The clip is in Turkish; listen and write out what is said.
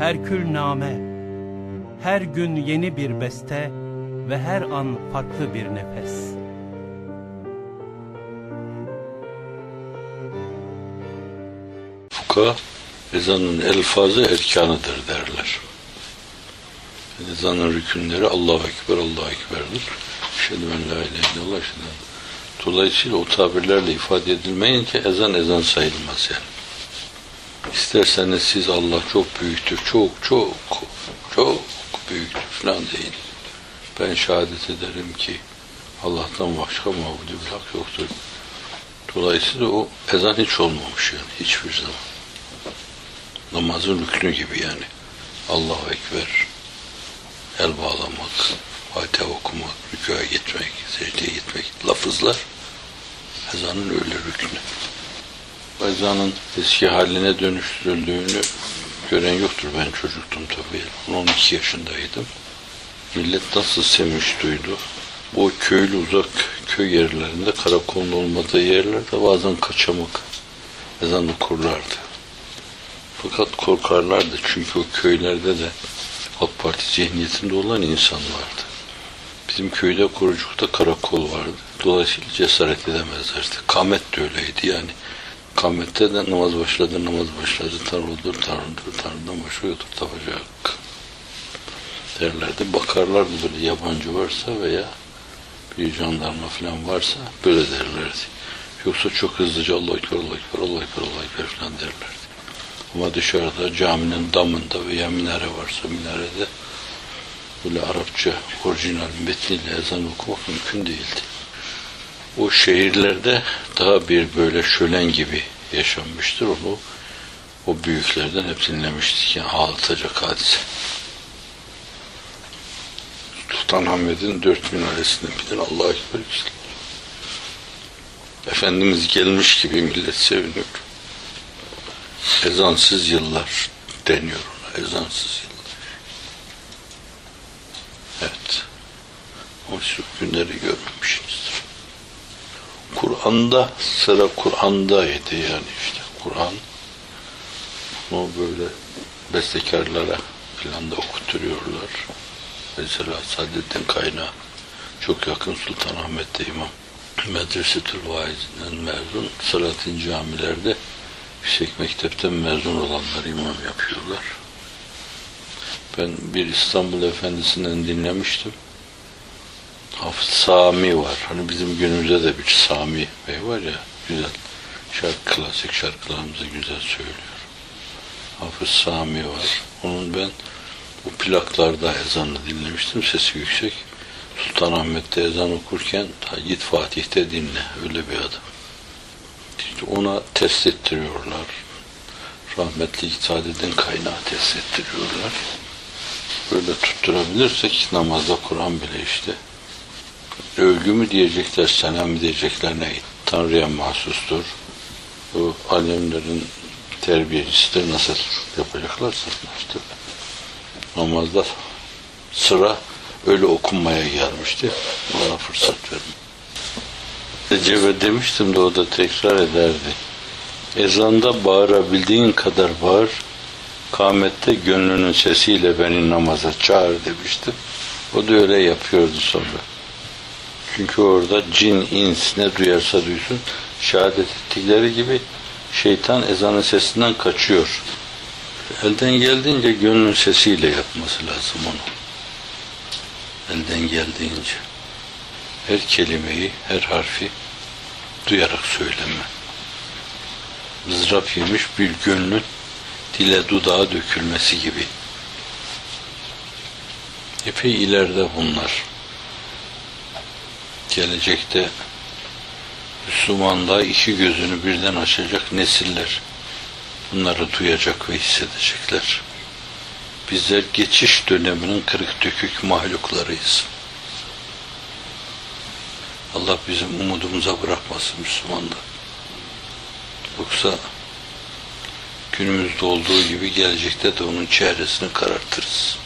Herkül name, her gün yeni bir beste ve her an farklı bir nefes. Fuka ezanın elfazı erkanıdır derler. Ezanın rükünleri Allahu Ekber, Allahu Ekber'dir. Eşhedü en la ilahe illallah, en- Dolayısıyla o tabirlerle ifade edilmeyince ezan ezan sayılmaz yani. İsterseniz siz Allah çok büyüktür, çok çok çok büyüktür falan deyin. Ben şehadet ederim ki Allah'tan başka mabudu bir hak yoktur. Dolayısıyla o ezan hiç olmamış yani hiçbir zaman. Namazın rüknü gibi yani. Allahu Ekber, el bağlamak, Fatiha okumak, rükûa gitmek, secdeye gitmek, lafızlar ezanın öyle rüknü. Bu ezanın eski haline dönüştürüldüğünü gören yoktur. Ben çocuktum tabii. 12 yaşındaydım. Millet nasıl sevinç duydu. O köylü uzak köy yerlerinde karakolun olmadığı yerlerde bazen kaçamak ezan okurlardı. Fakat korkarlardı çünkü o köylerde de AK Parti zihniyetinde olan insan vardı. Bizim köyde Korucuk'ta karakol vardı. Dolayısıyla cesaret edemezlerdi. Kamet de öyleydi yani. Kamette de namaz başladı, namaz başladı, tanrıdır, tanrıdır, tanrıdan başka yoktur, tapacak derlerdi. Bakarlardı böyle yabancı varsa veya bir jandarma falan varsa böyle derlerdi. Yoksa çok hızlıca Allah Ekber, Allah Ekber, Allah Ekber, Allah Ekber falan derlerdi. Ama dışarıda caminin damında veya minare varsa minarede böyle Arapça orijinal metniyle ezan okumak mümkün değildi. O şehirlerde daha bir böyle şölen gibi yaşanmıştır. Onu o büyüklerden hep dinlemiştik. Yani ağlatacak hadise. Sultanahmet'in dört minaresinde bir Allah'a Ekber. Efendimiz gelmiş gibi millet seviniyor. Ezansız yıllar deniyor. Ezansız yıllar. Evet. O günleri görmemişsinizdir. Kur'an'da sıra Kur'an'daydı yani işte. Kur'an o böyle bestekarlara filan da okutturuyorlar. Mesela Saadettin Kaynağı çok yakın Sultanahmet'te imam. Medresetül Vaiz'den mezun Salatin camilerde yüksek mektepten mezun olanlar imam yapıyorlar. Ben bir İstanbul Efendisi'nden dinlemiştim. Hafız Sami var. Hani bizim günümüzde de bir Sami Bey var ya güzel şarkı, klasik şarkılarımızı güzel söylüyor. Hafız Sami var. Onun ben bu plaklarda ezanını dinlemiştim. Sesi yüksek. Sultanahmet'te ezan okurken git Fatih'te dinle. Öyle bir adam. İşte ona test ettiriyorlar. Rahmetli Saadettin kaynağı test ettiriyorlar. Böyle tutturabilirsek namazda Kur'an bile işte övgü mü diyecekler, selam mı diyecekler ne? Tanrı'ya mahsustur. Bu alemlerin terbiyecisidir. Nasıl yapacaklarsa işte namazda sıra öyle okunmaya gelmişti. Ona fırsat verdim. Recep'e demiştim de o da tekrar ederdi. Ezanda bağırabildiğin kadar bağır, kâmette gönlünün sesiyle beni namaza çağır demiştim. O da öyle yapıyordu sonra. Çünkü orada cin, ins ne duyarsa duysun, şehadet ettikleri gibi şeytan ezanın sesinden kaçıyor. Elden geldiğince gönlün sesiyle yapması lazım onu. Elden geldiğince. Her kelimeyi, her harfi duyarak söyleme. Mızrap yemiş bir gönlün dile dudağa dökülmesi gibi. Epey ileride bunlar. Gelecekte Müslümanlığa iki gözünü birden açacak nesiller bunları duyacak ve hissedecekler. Bizler geçiş döneminin kırık dökük mahluklarıyız. Allah bizim umudumuza bırakmasın Müslümanlar. Yoksa günümüzde olduğu gibi gelecekte de onun çehresini karartırız.